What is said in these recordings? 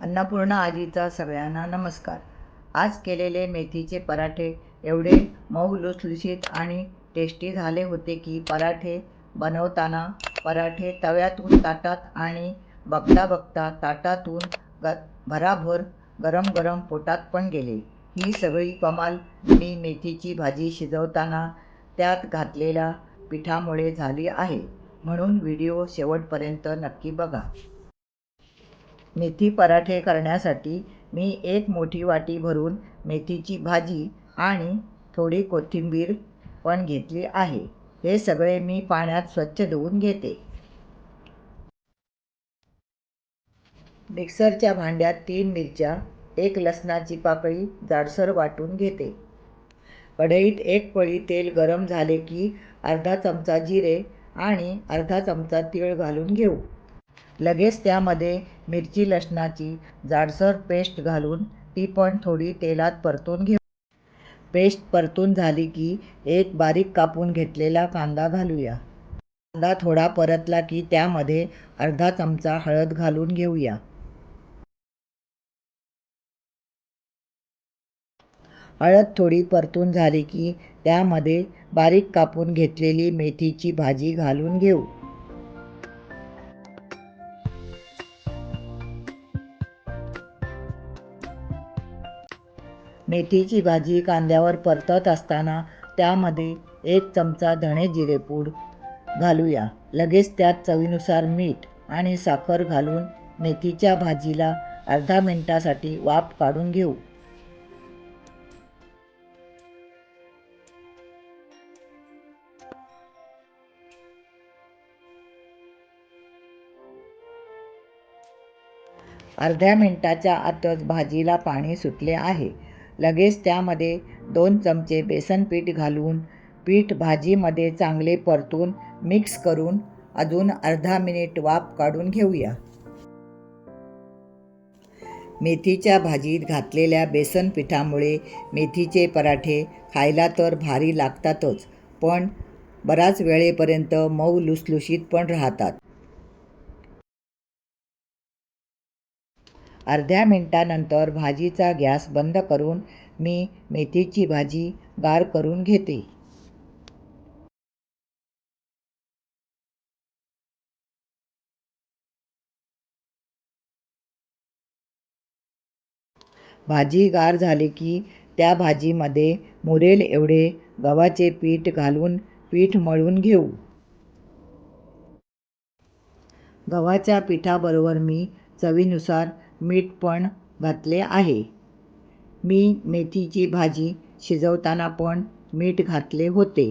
अन्नपूर्णा आजीचा सगळ्यांना नमस्कार. आज केलेले मेथीचे पराठे एवढे मऊ लुसलुशीत आणि टेस्टी झाले होते की पराठे बनवताना पराठे तव्यातून ताटात आणि बघता बघता ताटातून ग भराभर गरम गरम पोटात पण गेले. ही सगळी कमाल मी मेथीची भाजी शिजवताना त्यात घातलेल्या पिठामुळे झाली आहे. म्हणून व्हिडिओ शेवटपर्यंत नक्की बघा. मेथी पराठे करण्यासाठी मी एक मोठी वाटी भरून मेथीची भाजी आणि थोडी कोथिंबीर पण घेतली आहे. हे सगळे मी पाण्यात स्वच्छ धुवून घेते. मिक्सरच्या भांड्यात तीन मिरच्या एक लसणाची पाकळी जाडसर वाटून घेते. कढईत एक पळी तेल गरम झाले की अर्धा चमचा जिरे आणि अर्धा चमचा तीळ घालून घेऊ. लगेच त्यामध्ये मिरची लसणाची जाडसर पेस्ट घालून ती पण थोडी तेलात परतून घेऊ. पेस्ट परतून झाली की एक बारीक कापून घेतलेला कांदा घालूया. कांदा थोडा परतला की त्यामध्ये अर्धा चमचा हळद घालून घेऊया. हळद थोडी परतून झाली की त्यामध्ये बारीक कापून घेतलेली मेथीची भाजी घालून घेऊ. मेथीची भाजी कांद्यावर परतत असताना त्यामध्ये एक चमचा धणे जिरेपूड घालूया. लगेच त्यात चवीनुसार मीठ आणि साखर घालून मेथीच्या भाजीला अर्धा मिनटासाठी वाफ काढून घेऊ. अर्ध्या मिनटाच्या आतच भाजीला पाणी सुटले आहे. लगेच त्यामध्ये दोन चमचे बेसन पीठ घालून पीठ भाजीमध्ये चांगले परतून मिक्स करून अजून अर्धा मिनिट वाफ काढून घेऊया. मेथीच्या भाजीत घातलेल्या बेसन पिठामुळे मेथीचे पराठे खायला तर भारी लागतातच पण बराच वेळेपर्यंत मऊ लुसलुशीत पण राहतात. अर्ध्या मिनटानंतर भाजीचा गॅस बंद करून मी मेथीची भाजी गार करून घेते. भाजी गार झाली की त्या भाजीमध्ये मुरेल एवढे गव्हाचे पीठ घालून पीठ मळून घेऊ. गव्हाच्या पिठाबरोबर मी चवीनुसार मीठ पण घातले आहे. मी मेथीची भाजी शिजवताना पण मीठ घातले होते.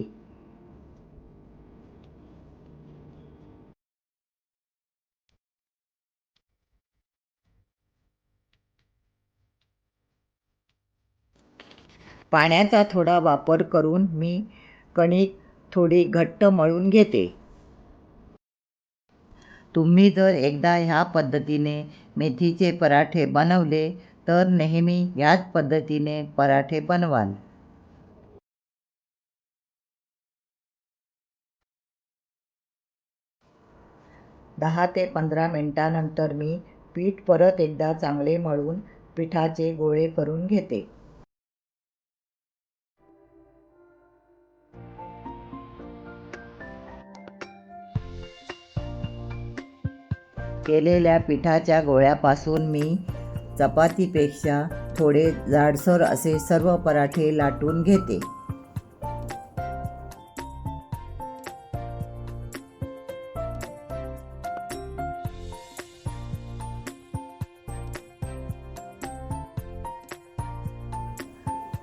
पाण्याचा थोडा वापर करून मी कणिक थोडी घट्ट मळून घेते. तुम्ही जर एकदा ह्या पद्धतीने मेथीचे पराठे बनवले तर नेहमी याच पद्धतीने पराठे बनवाल. दहा ते पंधरा मिनटानंतर मी पीठ परत एकदा चांगले मळून पिठाचे गोळे करून घेते. केलेल्या पिठाच्या गोळ्यापासून मी चपातीपेक्षा थोडे जाडसर असे सर्व पराठे लाटून घेते.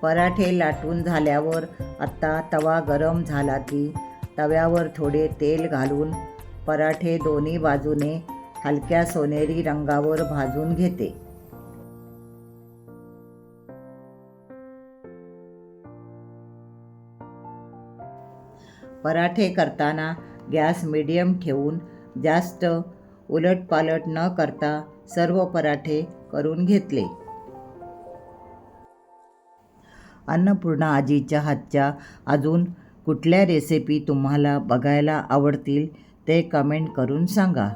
पराठे लाटून झाल्यावर आत्ता तवा गरम झाला की तव्यावर थोडे तेल घालून पराठे दोन्ही बाजूने हलक्या सोनेरी रंगावर भाजून घेते. पराठे करताना गॅस मिडियम ठेवून जास्त उलटपालट न करता सर्व पराठे करून घेतले. अन्नपूर्णा आजीच्या हातच्या अजून कुठल्या रेसिपी तुम्हाला बघायला आवडतील ते कमेंट करून सांगा.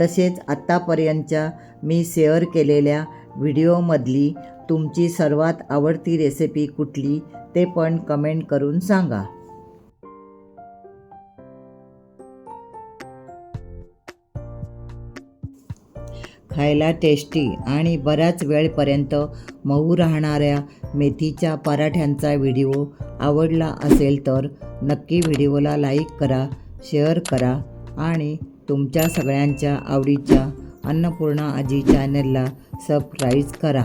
तसेच आत्तापर्यंतच्या मी शेअर केलेल्या व्हिडिओमधली तुमची सर्वात आवडती रेसिपी कुठली ते पण कमेंट करून सांगा. खायला टेस्टी आणि बऱ्याच वेळपर्यंत मऊ राहणाऱ्या मेथीच्या पराठ्यांचा व्हिडिओ आवडला असेल तर नक्की व्हिडिओला लाईक करा शेअर करा आणि तुमच्या सगळ्यांच्या आवडीच्या अन्नपूर्णा आजी चॅनलला सबस्क्राईब करा.